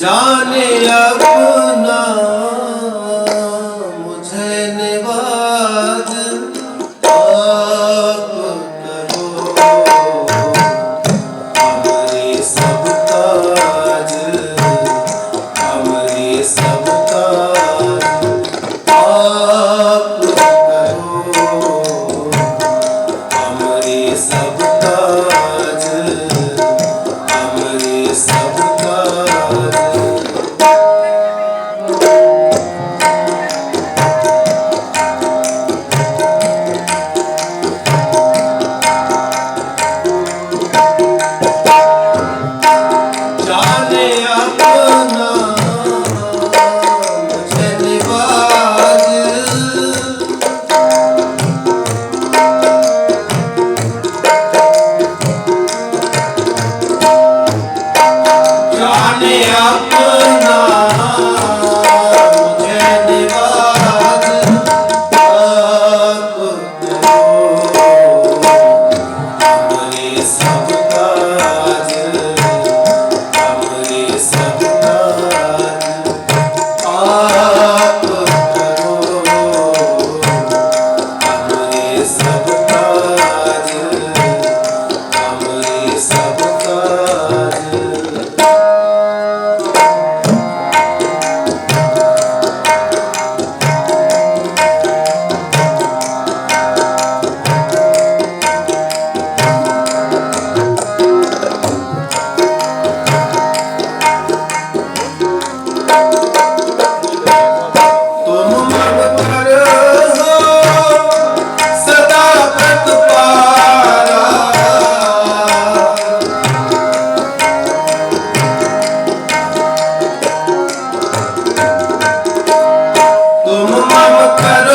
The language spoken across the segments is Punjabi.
জানে But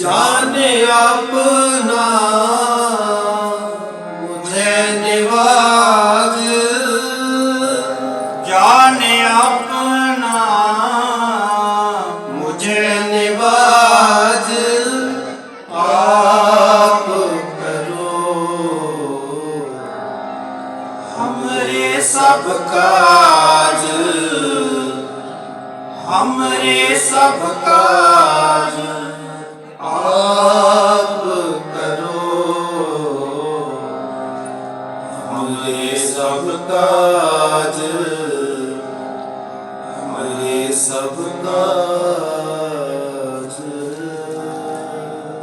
ਜਾਨ ਆਪਣਾ ਮੁਝੇ ਨਿਵਾਜ। ਆਪਣਾ ਮੁਝੇ ਕਰੋ। ਹਮਰੇ ਸਭ ਕਾਜ ਸਭ ਕਾਜ।